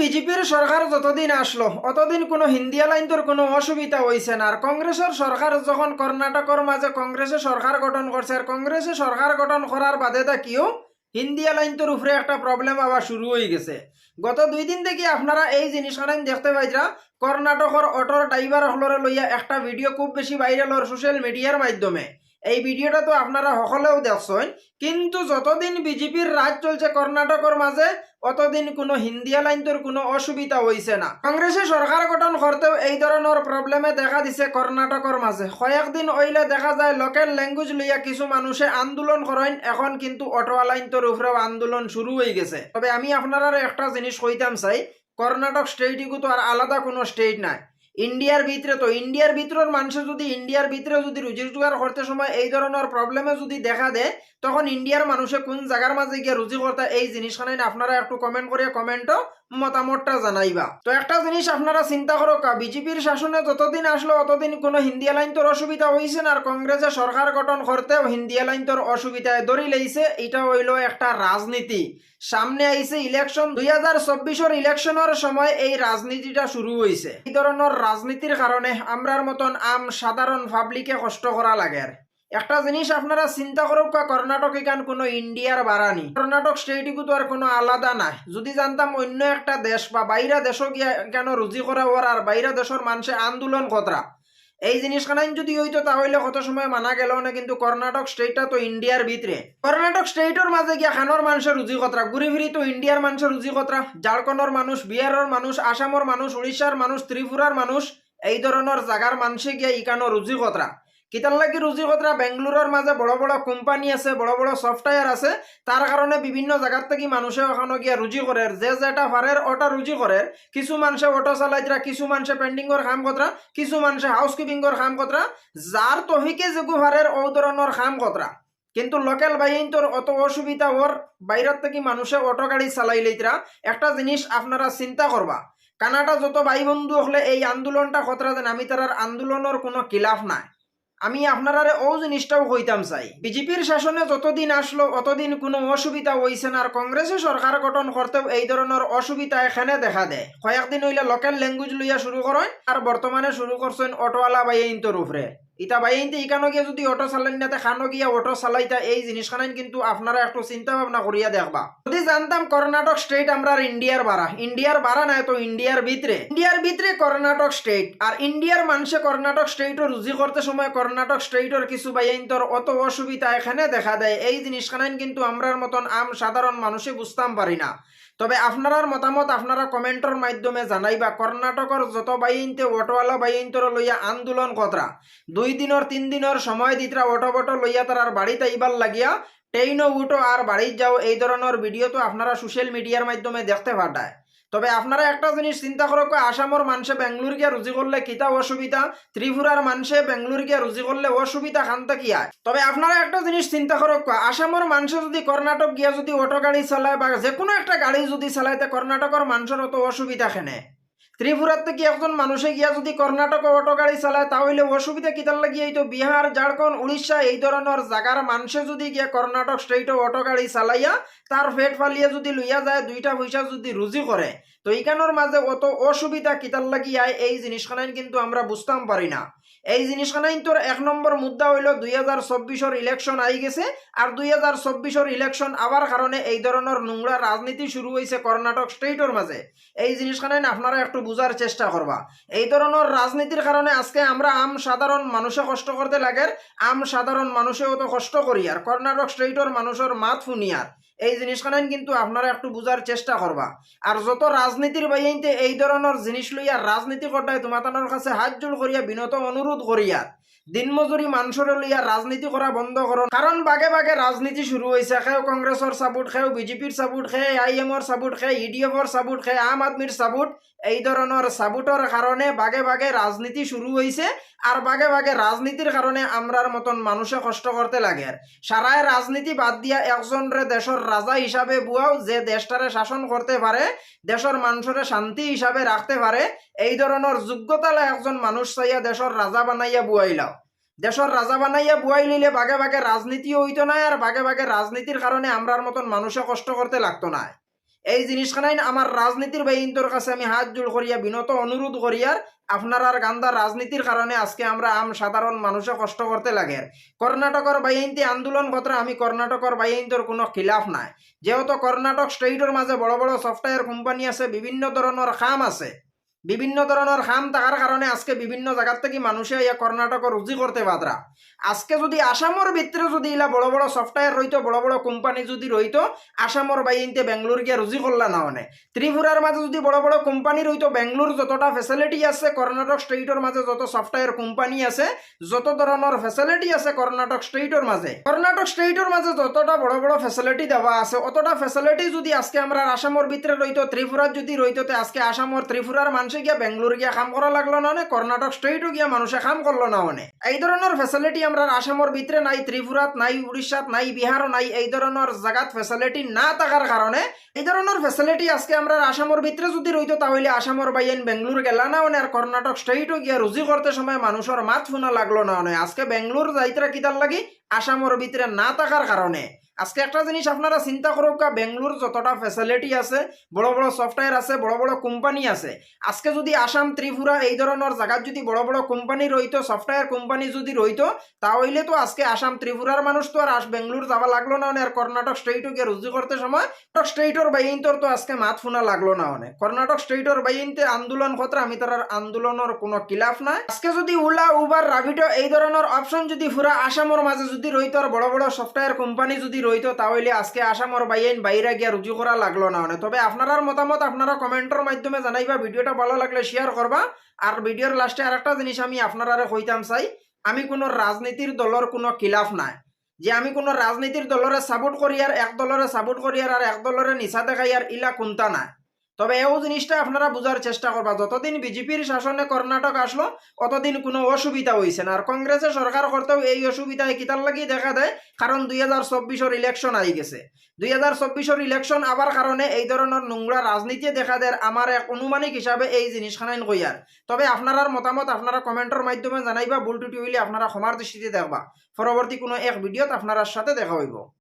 বিজেপির সরকার যতদিন আসলো, অতদিন কোনো হিন্দিয়া লাইনটোর কোনো অসুবিধা হয়েছে না। আর কংগ্রেসের সরকার যখন কর্ণাটকের মাঝে কংগ্রেসে সরকার গঠন করছে, আর কংগ্রেসে সরকার গঠন করার বাদে থাকিও হিন্দিয়া লাইনটোর উপরে একটা প্রবলেম আবার শুরু হয়ে গেছে। গত দুই দিন থেকে আপনারা এই জিনিসখান দেখতে পাইরা কর্ণাটকের অটোর ড্রাইভার হলরে লইয়া একটা ভিডিও খুব বেশি ভাইরাল হর সোশ্যাল মিডিয়ার মাধ্যমে। এই ভিডিওটা তো আপনারা সকলেও দেখছেন কিন্তু যতদিন বিজেপির রাজ চলছে কর্ণাটকের মাঝে অতদিন কোনো হিন্দিয়া লাইনটোর কোনো অসুবিধা হয়েছে না। কংগ্রেসে সরকার গঠন করতেও এই ধরনের প্রবলেমে দেখা দিছে কর্ণাটকের মাঝে কয়েকদিন ওইলে দেখা যায় লোকাল ল্যাঙ্গুয়েজ লইয়া কিছু মানুষে আন্দোলন করেন এখন কিন্তু অটোয়া লাইনটোর উপরেও আন্দোলন শুরু হয়ে গেছে। তবে আমি আপনারা একটা জিনিস কইতাম চাই কর্ণাটক স্টেটই তো আর আলাদা কোনো স্টেট নাই। ইন্ডিয়ার ভিতরে তো ইন্ডিয়ার ভিতরের মানুষের যদি ইন্ডিয়ার ভিতরে যদি রুজি রোজগার করতে সময় এই ধরনের প্রবলেমে যদি দেখা দেয় তখন ইন্ডিয়ার মানুষে কোন জায়গার মাঝে গিয়ে রুজি করতে এই জিনিসখানে আপনারা একটু কমেন্ট করে কমেন্টও মতামতটা জানাইবা। তো একটা জিনিস আপনারা চিন্তা করো কা বিজেপির শাসনে যতদিন আসলো, অতদিন কোনো হিন্দিয়া লাইন তোর অসুবিধা হয়েছে আর কংগ্রেসে সরকার গঠন করতেও হিন্দিয়া লাইন তোর অসুবিধায় দড়ি লেইছে এটা হইল একটা রাজনীতি সামনে আইছে ইলেকশন দুই হাজার চব্বিশের ইলেকশনের সময় এই রাজনীতিটা শুরু হয়েছে এই ধরনের রাজনীতির কারণে আমরার মতন আম সাধারণ পাবলিকে কষ্ট করা লাগে। একটা জিনিস আপনারা চিন্তা করুক কর্ণাটক এখান কোনো ইন্ডিয়ার বাড়ানি কর্ণাটক স্টেটইকু তো আর কোনো আলাদা নাই। যদি জানতাম অন্য একটা দেশ বা বাইরা দেশও কেন রুজি করা ওর আর বাইরা দেশের মানুষে আন্দোলন কতরা এই জিনিসখানাই যদি হইতো তাহলে কত সময় মানা গেল না? কিন্তু কর্ণাটক স্টেটটা তো ইন্ডিয়ার ভিতরে কর্ণাটক স্টেটের মাঝে গিয়া খানোর মানুষের রুজি কতরা ঘুরি ফিরি তো ইন্ডিয়ার মানুষের রুজি কতরা ঝাড়খণ্ডের মানুষ বিহারের মানুষ আসামের মানুষ উড়িষ্যার মানুষ ত্রিপুরার মানুষ এই ধরনের জাগার মানুষে গিয়া ইকানো রুজি কতরা কিতার লাগি রুজি কতরা বেঙ্গালুরের মাঝে বড় বড় কোম্পানি আছে, বড় বড় সফটওয়্যার আছে। তার কারণে বিভিন্ন জায়গার থেকে মানুষে ওখানে গিয়া রুজি করে যে যেটা ফারের ওটা রুজি করে কিছু মানুষে অটো চালাইতরা কিছু মানুষে পেন্টিংয়ের কাম কতরা কিছু মানুষে হাউস কিপিংয়ের কাম কতরা যার তহিকে যেগু ফারের ও ধরনের কাম কতরা কিন্তু লোকাল বাইন তোর অত অসুবিধা ওর বাইরের থেকে মানুষে অটো গাড়ি চালাই লইতরা একটা জিনিস আপনারা চিন্তা করবা কানাডা যত ভাই বন্ধু হলে এই আন্দোলনটা কতরা দেন আমি তার আন্দোলনের কোনো কিলাফ নাই। আমি আপনারা ও জিনিসটাও কইতাম চাই। বিজেপির শাসনে যতদিন আসলো, অতদিন কোনো অসুবিধা হইছে না। আর কংগ্রেসে সরকার গঠন করতেও এই ধরনের অসুবিধা এখানে দেখা দেয়। কয়েকদিন হইলে লোকাল ল্যাঙ্গুয়েজ লইয়া শুরু করেন, আর বর্তমানে শুরু করছেন অটোৱালা বা এই উপরে। ইটা বাইনতে ইকানো গিয়ে যদি অটো চালাই না খানো গিয়া অটো চালাইতা এই জিনিসখানাই কিন্তু আপনারা একটু চিন্তা ভাবনা করিয়া দেখবা। যদি জানতাম কর্ণাটক স্টেট আমরা ইন্ডিয়ার বাড়া ইন্ডিয়ার বাড়া নাই তো ইন্ডিয়ার ভিতরে। ইন্ডিয়ার ভিতরে কর্ণাটক স্টেট আর ইন্ডিয়ার মানুষে কর্ণাটক স্টেটও রুজি করতে সময় কর্ণাটক স্টেটর কিছু বাইন্তর অত অসুবিধা এখানে দেখা দেয়। এই জিনিসখানাই কিন্তু আমরার মতন আম সাধারণ মানুষে বুঝতাম পারি না। তবে আপনার মতামত আপনারা কমেন্টর মাধ্যমে জানাইবা। কর্ণাটকর যত বাইনতে অটোওয়ালা বাইন্তর লইয়া আন্দোলন কতরা দুই দিনের তিন দিনের সময় দিতরা অটো বটো লইয়া তার বাড়িতে আইবার লাগিয়া। ট্রেনও উঠো আর বাড়ি যাও, এই ধরনের ভিডিও তো আপনারা সোশ্যাল মিডিয়ার মাধ্যমে দেখতে পাঠায় তবে আপনারা একটা জিনিস চিন্তা করো কয় আসামর মানুষে বেঙ্গলোর গিয়া রুজি করলে কিতা অসুবিধা? ত্রিপুরার মানুষে বেঙ্গলোর গিয়া রুজি করলে অসুবিধা খান্তা কি আয় তবে আপনারা একটা জিনিস চিন্তা করো কয় আসামর মানুষে যদি কর্ণাটক গিয়া যদি অটো গাড়ি চালায় বা যে কোনো একটা গাড়ি যদি চালায় তে কর্ণাটকের মানুষের অত অসুবিধা খেনে ত্রিপুরার থেকে একজন মানুষে গিয়া যদি কর্ণাটক অটো গাড়ি চালায় তাহলে অসুবিধা কিতার লাগিয়ে এই তো বিহার, ঝাড়খণ্ড, উড়িষ্যা, এই ধরনের জাগার মানুষে যদি গিয়া কর্ণাটক স্টেটে অটো গাড়ি চালাইয়া, তার ফেট ফালিয়ে যদি লইয়া যায়, দুইটা পয়সা যদি রুজি করে তো এইখানোর মাঝে অত অসুবিধা কিতার লাগিয়ায় এই জিনিসখানাই কিন্তু আমরা বুঝতাম পারি না। এই জিনিসখানাই তোর এক নম্বর মুদ্রা হইল দুই হাজার চব্বিশের ইলেকশন আই গেছে, আর দুই হাজার চব্বিশের ইলেকশন আবার কারণে এই ধরনের নোংরা রাজনীতি শুরু হয়েছে কর্ণাটক স্টেটের মাঝে। এই জিনিসখানাই আপনারা একটু বুঝার চেষ্টা করবা। এই ধরনের রাজনীতির কারণে আজকে আমরা আম সাধারণ মানুষে কষ্ট করতে লাগে আম সাধারণ মানুষেও তো কষ্ট করি আর, কর্ণাটক স্টেটের মানুষের মাত ফুনিয়ার এই জিনিসখান কিন্তু আপনারা একটু বুঝার চেষ্টা করবা আর যত রাজনীতির বাইতে এই ধরনের জিনিস লইয়া রাজনীতি করতে তোমাতানোর কাছে হাত জোর করিয়া বিনত অনুরোধ করিয়া দিনমজুরি মানুষের লইয়া রাজনীতি করা বন্ধ করো কারণ বাগে বাগে রাজনীতি শুরু হয়েছে খেও কংগ্রেসের সাপোর্ট খেও বিজেপির সাপোর্ট খেয়ে আই এমর সাপোর্ট খেয়ে ইডিএফর সাপোর্ট খেয়ে আম আদমির সাপোর্ট এই ধরনের সাপোর্টের কারণে বাগে বাগে রাজনীতি শুরু হয়েছে আর বাগে বাগে রাজনীতির কারণে আমরার মতন মানুষে কষ্ট করতে লাগে। সারায় রাজনীতি বাদ দিয়া একজন রে দেশের রাজা হিসাবে বুয়াও যে দেশটারে শাসন করতে পারে দেশের মানুষের শান্তি হিসাবে রাখতে পারে এই ধরনের যোগ্যতালা একজন মানুষ চাইয়া দেশের রাজা বানাইয়া বুয়াইলাও দেশের রাজা বানাইয়া বুয়াই লিলে বাগে বাগে রাজনীতিও হইতো না আর বাগে বাগে রাজনীতির কারণে আমরার মতন মানুষে কষ্ট করতে লাগতো না এই জিনিসখানাই আমার রাজনীতির বাইন্তর কাছে আমি হাত জোড় করিয়া বিনত অনুরোধ করিয়ার আপনার আর গান্দা রাজনীতির কারণে আজকে আমরা আম সাধারণ মানুষে কষ্ট করতে লাগে। কর্ণাটকের বাইনতি আন্দোলন কথা আমি কর্ণাটকের বাইন্তর কোনো খিলাফ নাই। যেহেতু কর্ণাটক স্টেটের মাঝে বড় বড় সফটওয়্যার কোম্পানি আছে, বিভিন্ন ধরনের কাম আছে। বিভিন্ন ধরনের কাম থাকার কারণে আজকে বিভিন্ন জায়গার থেকে মানুষে ইয়া কর্ণাটক রুজি করতে বাদরা আজকে যদি আসামর ভিতরে যদি ইলা বড় বড় সফটওয়্যার রইতো বড় বড় কোম্পানি যদি রইতো আসামর বাইনতে বেঙ্গলোর গিয়ে রুজি করলা না মানে। ত্রিপুরার মাঝে যদি বড় বড় কোম্পানি রইতো বেঙ্গলোর যতটা ফেসিলিটি আছে কর্ণাটক স্টেটের মাঝে যত সফটওয়্যার কোম্পানি আছে, যত ধরনের ফেসিলিটি আছে কর্ণাটক স্টেটের মাঝে কর্ণাটক স্টেটের মাঝে যতটা বড় বড় ফেসিলিটি দেওয়া আছে, অতটা ফেসিলিটি যদি আজকে আমরা আসামর ভিতরে রইতো ত্রিপুরার যদি রইতো আজকে আসামর ত্রিপুরার মানুষে গিয়া বেঙ্গলোর গিয়া কাম করা লাগল না মানে কর্ণাটক স্টেটও গিয়া মানুষে কাম করল না মানে এই ধরনের ফেসিলিটি আমরা আসামর ভিতরে নাই, ত্রিপুরাত নাই, উড়িষ্যাত নাই, বিহারও নাই, এই ধরনের জায়গাত ফেসিলিটি না থাকার কারণে এই ধরনের ফেসিলিটি আজকে আমরা আসামর ভিতরে যদি রইতো তাহলে আসামর বাইন বেঙ্গলোর গেলা না মানে আর কর্ণাটক স্টেটও গিয়া রুজি করতে সময় মানুষের মাত শোনা লাগল না মানে আজকে বেঙ্গলোর যাইতরা কিতার লাগি আসামর ভিতরে না থাকার কারণে। আজকে একটা জিনিস আপনারা চিন্তা করুক বেঙ্গলোর যতটা ফেসিলিটি আছে, বড় বড় সফটওয়্যার আছে, বড় বড় কোম্পানি আছে, আজকে যদি আসাম ত্রিপুরা এই ধরনের জায়গাত যদি বড় বড় কোম্পানি রইতো সফটওয়্যার কোম্পানি যদি রইতো তাহলে তো আজকে আসাম ত্রিপুরার মানুষ তো আর আস বেঙ্গলোর যাওয়া লাগল না মানে আর কর্ণাটক স্টেটও গিয়ে রুজি করতে সময় স্টেটর বাইনতর তো আজকে মাত শোনা লাগল না মানে। কর্ণাটক স্টেটর বাইনতে আন্দোলন খতরা আমি তার আন্দোলনের কোনো কিলাফ নাই। আজকে যদি উলা উবার রাভিটো এই ধরনের অপশন যদি পুরা আসামর মাঝে যদি রইতো আর বড় বড় সফটওয়্যার কোম্পানি যদি রইতো তাহলে আজকে আসামর বাইন বাইরে গিয়া রুজু করা লাগল না মানে। তবে আপনার মতামত আপনারা কমেন্টের মাধ্যমে জানাইবা, ভিডিওটা ভালো লাগলে শেয়ার করবা। আর ভিডিওর লাস্টে আর একটা জিনিস আমি আপনারা কইতাম চাই, আমি কোনো রাজনীতির দলের কোনো খিলাফ নাই। যে আমি কোনো রাজনীতির দলরে সাপোর্ট করি আর এক দলরে সাপোর্ট করি আর এক দলরে নিশা দেখাই আর ইলা কোনটা নাই। তবে এও জিনিসটা আপনারা বোঝার চেষ্টা করবা, যতদিন বিজেপির শাসনে কর্ণাটক আসলো অতদিন কোনো অসুবিধা হয়েছে না। আর কংগ্রেসে সরকার করতেও এই অসুবিধা কিতার লাগি দেখা দেয়? কারণ দুই হাজার চব্বিশের ইলেকশন আই গেছে। দুই হাজার চব্বিশের ইলেকশন আবার কারণে এই ধরনের নোংরা রাজনীতি দেখা দেয়, আমার এক অনুমানিক হিসাবে এই জিনিসখানাইন কইয়ার। তবে আপনার মতামত আপনারা কমেন্টের মাধ্যমে জানাইবা, ভুল টুটি হইলে আপনারা ক্ষমার দৃষ্টিতে দেখবা। পরবর্তী কোনো এক ভিডিওত আপনার সাথে দেখা হইব।